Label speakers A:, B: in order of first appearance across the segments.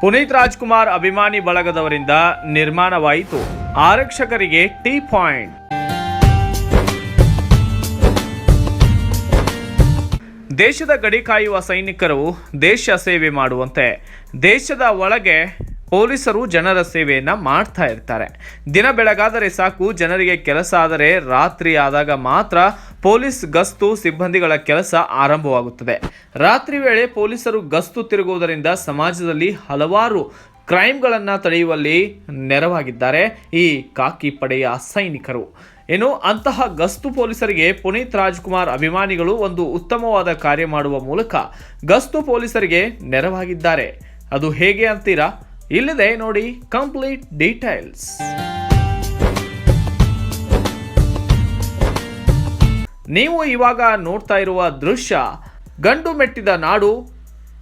A: ಪುನೀತ್ ರಾಜ್ಕುಮಾರ್ ಅಭಿಮಾನಿ ಬಳಗದವರಿಂದ ನಿರ್ಮಾಣವಾಯಿತು. ಆರಕ್ಷಕರಿಗೆ ಟೀ ಪಾಯಿಂಟ್. ದೇಶದ ಗಡಿ ಕಾಯುವ ಸೈನಿಕರು ದೇಶ ಸೇವೆ ಮಾಡುವಂತೆ. ದೇಶದ ಒಳಗೆ ಪೊಲೀಸರು ಜನರ ಸೇವೆಯನ್ನು ಮಾಡ್ತಾ ಇರ್ತಾರೆ. ದಿನ ಬೆಳಗಾದರೆ ಸಾಕು, ಜನರಿಗೆ ಕೆಲಸ ಆದರೆ ರಾತ್ರಿ ಆದಾಗ ಮಾತ್ರ ಪೊಲೀಸ್ ಗಸ್ತು ಸಿಬ್ಬಂದಿಗಳ ಕೆಲಸ ಆರಂಭವಾಗುತ್ತದೆ. ರಾತ್ರಿ ವೇಳೆ ಪೊಲೀಸರು ಗಸ್ತು ತಿರುಗುವುದರಿಂದ ಸಮಾಜದಲ್ಲಿ ಹಲವಾರು ಕ್ರೈಮ್ಗಳನ್ನು ತಡೆಯುವಲ್ಲಿ ನೆರವಾಗಿದ್ದಾರೆ ಈ ಕಾಕಿ ಪಡೆಯ ಸೈನಿಕರು. ಇನ್ನು ಅಂತಹ ಗಸ್ತು ಪೊಲೀಸರಿಗೆ ಪುನೀತ್ ರಾಜ್ಕುಮಾರ್ ಅಭಿಮಾನಿಗಳು ಒಂದು ಉತ್ತಮವಾದ ಕಾರ್ಯ ಮಾಡುವ ಮೂಲಕ ಗಸ್ತು ಪೊಲೀಸರಿಗೆ ನೆರವಾಗಿದ್ದಾರೆ. ಅದು ಹೇಗೆ ಅಂತೀರಾ? ಇಲ್ಲಿದೆ ನೋಡಿ ಕಂಪ್ಲೀಟ್ ಡೀಟೇಲ್ಸ್. ನೀವು ಇವಾಗ ನೋಡ್ತಾ ಇರುವ ದೃಶ್ಯ ಗಂಡು ಮೆಟ್ಟಿದ ನಾಡು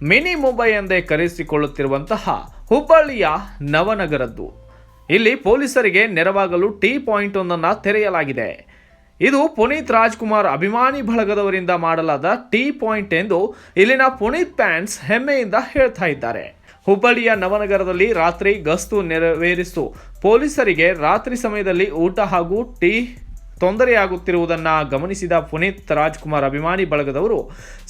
A: ಮಿನಿ ಮುಂಬೈ ಎಂದೇ ಕರೆಸಿಕೊಳ್ಳುತ್ತಿರುವಂತಹ ಹುಬ್ಬಳ್ಳಿಯ ನವನಗರದ್ದು. ಇಲ್ಲಿ ಪೊಲೀಸರಿಗೆ ನೆರವಾಗಲು ಟೀ ಪಾಯಿಂಟ್ ಒಂದನ್ನು ತೆರೆಯಲಾಗಿದೆ. ಇದು ಪುನೀತ್ ರಾಜ್ಕುಮಾರ್ ಅಭಿಮಾನಿ ಬಳಗದವರಿಂದ ಮಾಡಲಾದ ಟೀ ಪಾಯಿಂಟ್ ಎಂದು ಇಲ್ಲಿನ ಪುನೀತ್ ಫ್ಯಾನ್ಸ್ ಹೆಮ್ಮೆಯಿಂದ ಹೇಳ್ತಾ ಇದ್ದಾರೆ. ಹುಬ್ಬಳ್ಳಿಯ ನವನಗರದಲ್ಲಿ ರಾತ್ರಿ ಗಸ್ತು ನೆರವೇರಿಸು ಪೊಲೀಸರಿಗೆ ರಾತ್ರಿ ಸಮಯದಲ್ಲಿ ಊಟ ಹಾಗೂ ಟೀ ತೊಂದರೆಯಾಗುತ್ತಿರುವುದನ್ನು ಗಮನಿಸಿದ ಪುನೀತ್ ರಾಜ್ಕುಮಾರ್ ಅಭಿಮಾನಿ ಬಳಗದವರು,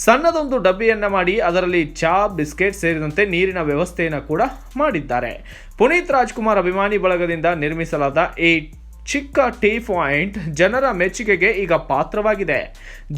A: ಸಣ್ಣದೊಂದು ಡಬ್ಬಿಯನ್ನು ಮಾಡಿ ಅದರಲ್ಲಿ ಚಾ, ಬಿಸ್ಕೆಟ್ ಸೇರಿದಂತೆ ನೀರಿನ ವ್ಯವಸ್ಥೆಯನ್ನು ಕೂಡ ಮಾಡಿದ್ದಾರೆ. ಪುನೀತ್ ರಾಜ್ಕುಮಾರ್ ಅಭಿಮಾನಿ ಬಳಗದಿಂದ ನಿರ್ಮಿಸಲಾದ ಈ ಚಿಕ್ಕ ಟೀ ಪಾಯಿಂಟ್ ಜನರ ಮೆಚ್ಚುಗೆಗೆ ಈಗ ಪಾತ್ರವಾಗಿದೆ.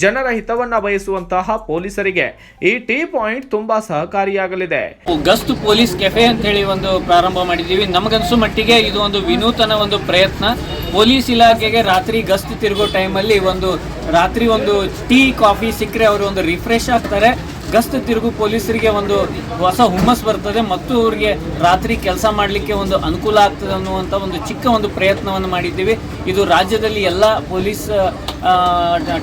A: ಜನರ ಹಿತವನ್ನ ಬಯಸುವಂತಹ ಪೊಲೀಸರಿಗೆ ಈ ಟೀ ಪಾಯಿಂಟ್ ತುಂಬಾ ಸಹಕಾರಿಯಾಗಲಿದೆ.
B: ಗಸ್ತು ಪೊಲೀಸ್ ಕೆಫೆ ಅಂತ ಹೇಳಿ ಒಂದು ಪ್ರಾರಂಭ ಮಾಡಿದ್ದೀವಿ. ನಮಗನ್ಸು ಮಟ್ಟಿಗೆ ಇದು ಒಂದು ವಿನೂತನ ಒಂದು ಪ್ರಯತ್ನ. ಪೊಲೀಸ್ ಇಲಾಖೆಗೆ ರಾತ್ರಿ ಗಸ್ತು ತಿರುಗೋ ಟೈಮಲ್ಲಿ ಒಂದು ರಾತ್ರಿ ಒಂದು ಟೀ, ಕಾಫಿ ಸಿಕ್ಕರೆ ಅವರು ಒಂದು ರಿಫ್ರೆಶ್ ಆಗ್ತಾರೆ. ಗಸ್ತು ತಿರುಗು ಪೊಲೀಸರಿಗೆ ಒಂದು ಹೊಸ ಹುಮ್ಮಸ್ ಬರ್ತದೆ ಮತ್ತು ಅವರಿಗೆ ರಾತ್ರಿ ಕೆಲಸ ಮಾಡಲಿಕ್ಕೆ ಒಂದು ಅನುಕೂಲ ಆಗ್ತದೆ ಅನ್ನುವಂಥ ಒಂದು ಚಿಕ್ಕ ಒಂದು ಪ್ರಯತ್ನವನ್ನು ಮಾಡಿದ್ದೀವಿ. ಇದು ರಾಜ್ಯದಲ್ಲಿ ಎಲ್ಲ ಪೊಲೀಸ್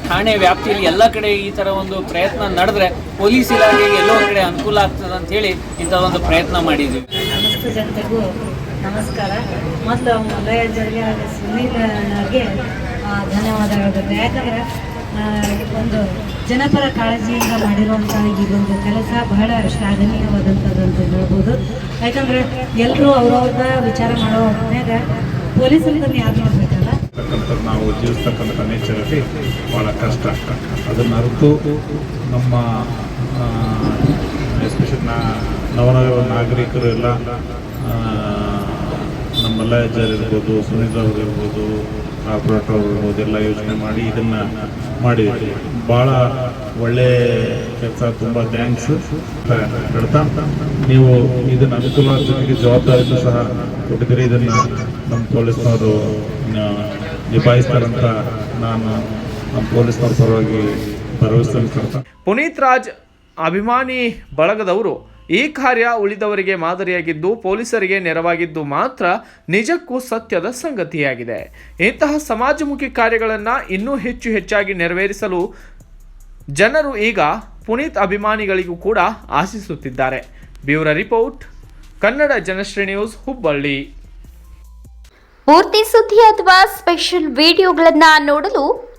B: ಠಾಣೆ ವ್ಯಾಪ್ತಿಯಲ್ಲಿ ಎಲ್ಲ ಕಡೆ ಈ ಥರ ಒಂದು ಪ್ರಯತ್ನ ನಡೆದ್ರೆ ಪೊಲೀಸ್ ಇಲಾಖೆಗೆ ಎಲ್ಲೋ ಕಡೆ ಅನುಕೂಲ ಆಗ್ತದೆ ಅಂತ ಹೇಳಿ ಇಂಥ ಒಂದು ಪ್ರಯತ್ನ ಮಾಡಿದ್ದೀವಿ.
C: ನಮಸ್ಕಾರ. ಮೊದಲು ಉದಯ ಜರಿಗೆ ಸುನೀಲ್ಗೆ ಧನ್ಯವಾದ ಧನ್ಯವಾದಗಳು ಯಾಕಂದರೆ ಒಂದು ಜನಪರ ಕಾಳಜಿಯಿಂದ ಮಾಡಿರುವಂಥ ಈ ಒಂದು ಕೆಲಸ ಬಹಳ ಶ್ಲಾಘನೀಯವಾದಂಥದ್ದು ಅಂತ ಹೇಳ್ಬೋದು. ಯಾಕಂದರೆ ಎಲ್ಲರೂ ಅವ್ರವ್ರನ್ನ ವಿಚಾರ ಮಾಡೋ ಹೊತ್ನ್ಯಾಗ ಪೊಲೀಸರಿಂದ ಯಾರು ನೋಡ್ಬೇಕಲ್ಲ?
D: ನಾವು ಜೀವಿಸ್ತಕ್ಕಂಥ ನೇಚರಲ್ಲಿ ಭಾಳ ಕಷ್ಟ. ಅದನ್ನು ಅರಿತು ನಮ್ಮ ಎಸ್ಪೆಷಲಿ ನವನಗರ ನಾಗರಿಕರು ಎಲ್ಲ ಆ, ನಮ್ಮ ಮಲ್ಲಯ್ಯಜರ್ ಇರ್ಬೋದು, ಸುನೀಲ್ ಅವರು ಇರ್ಬೋದು ಆಪ್ರಾಟ್ ಅವರು ಇರ್ಬೋದು, ಎಲ್ಲ ಯೋಚನೆ ಮಾಡಿ ಇದನ್ನು ಮಾಡಿದ್ವಿ. ಭಾಳ ಒಳ್ಳೆ ಕೆಲಸ, ತುಂಬ ಥ್ಯಾಂಕ್ಸ್. ಹೇಳ್ತಾ, ನೀವು ಇದನ್ನು ಅನುಕೂಲ ಜೊತೆಗೆ ಜವಾಬ್ದಾರಿಯನ್ನು ಸಹ ಕೊಟ್ಟಿದ್ದೀರಿ. ಇದನ್ನು ನಮ್ಮ ಪೊಲೀಸ್ನವರು ನಿಭಾಯಿಸ್ತಾರಂತ ನಾನು ನಮ್ಮ ಪೊಲೀಸ್ನವ್ರ ಪರವಾಗಿ ಭರವಸೆ
A: ಪುನೀತ್ ರಾಜ್ ಅಭಿಮಾನಿ ಬಳಗದವರು ಈ ಕಾರ್ಯ ಉಳಿದವರಿಗೆ ಮಾದರಿಯಾಗಿದ್ದು ಪೊಲೀಸರಿಗೆ ನೆರವಾಗಿದ್ದು ಮಾತ್ರ ನಿಜಕ್ಕೂ ಸತ್ಯದ ಸಂಗತಿಯಾಗಿದೆ. ಇಂತಹ ಸಮಾಜಮುಖಿ ಕಾರ್ಯಗಳನ್ನು ಇನ್ನೂ ಹೆಚ್ಚು ಹೆಚ್ಚಾಗಿ ನೆರವೇರಿಸಲು ಜನರು ಈಗ ಪುನೀತ್ ಅಭಿಮಾನಿಗಳಿಗೂ ಕೂಡ ಆಶಿಸುತ್ತಿದ್ದಾರೆ. Bureau report, Kannada Janashree news, Hubballi.
E: ಪೂರ್ತಿ ಸುದ್ದಿ ಅಥವಾ ಸ್ಪೆಷಲ್ ವಿಡಿಯೋಗಳನ್ನು ನೋಡಲು